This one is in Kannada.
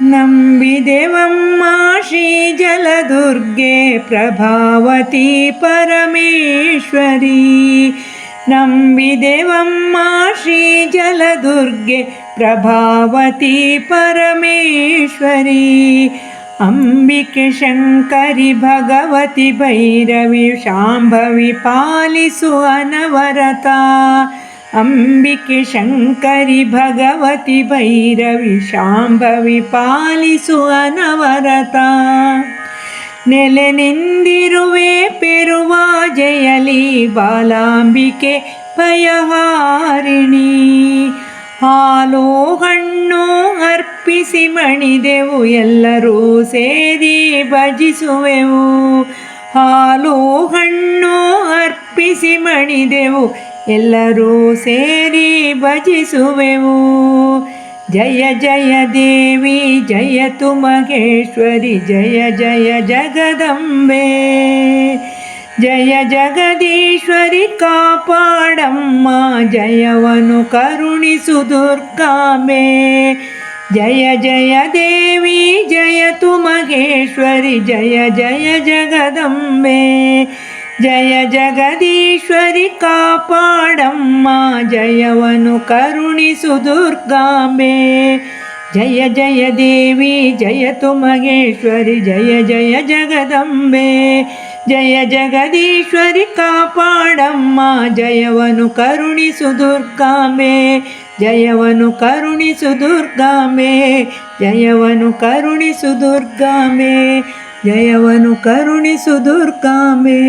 नम्बिदेवं माषी जलदुर्गे प्रभावती परमेश्वरी। नम्बिदेवं माषी जलदुर्गे प्रभावती परमेश्वरी। अम्बिके शङ्करि भगवति भैरवि शाम्भवि पालिसु अनवरता। ಅಂಬಿಕೆ ಶಂಕರಿ ಭಗವತಿ ಭೈರವಿ ಶಾಂಭವಿ ಪಾಲಿಸುವ ನವರತ ನೆಲೆ ನಿಂದಿರುವೆ ಪೆರುವ ಜಯಲಿ ಬಾಲಾಂಬಿಕೆ ಭಯಹಾರಿಣಿ. ಹಾಲು ಹಣ್ಣು ಅರ್ಪಿಸಿ ಮಣಿದೆವು ಎಲ್ಲರೂ ಸೇರಿ ಭಜಿಸುವೆವು. ಹಾಲು ಹಣ್ಣು ಅರ್ಪಿಸಿ ಮಣಿದೆವು ಎಲ್ಲರೂ ಸೇರಿ ಭಜಿಸುವೆವು. ಜಯ ಜಯ ದೇವಿ, ಜಯ ತುಮಗೇಶ್ವರಿ ಜಯ ಜಯ ಜಗದಂಬೆ. ಜಯ ಜಗದೀಶ್ವರಿ ಕಾಪಾಡಮ್ಮ, ಜಯವನು ಕರುಣಿಸು ದುರ್ಗಾಂಬೆ. ಜಯ ಜಯ ದೇವಿ, ಜಯ ತುಮಗೇಶ್ವರಿ ಜಯ ಜಯ ಜಗದಂಬೆ. ಜಯ ಜಗದೀಶ್ವರಿ ಕಾಪಾಡಮ್ಮ, ಜಯವನು ಕರುಣಿಸು ದುರ್ಗಾಂಬೆ. ಜಯ ಜಯ ದೇವಿ, ಜಯ ತು ಮಹೇಶ್ವರಿ ಜಯ ಜಯ ಜಗದಂಬೆ. ಜಯ ಜಗದೀಶ್ವರಿ ಕಾಪಾಡಮ್ಮ, ಜಯವನು ಕರುಣಿಸು ದುರ್ಗಾಂಬೆ. ಜಯವನು ಕರುಣಿಸು ದುರ್ಗಾಂಬೆ, ಜಯವನು ಕರುಣಿಸು ದುರ್ಗಾಂಬೆ. ಜಯವನು ಕರುಣಿಸು ದುರ್ಗಾಂಬೆ.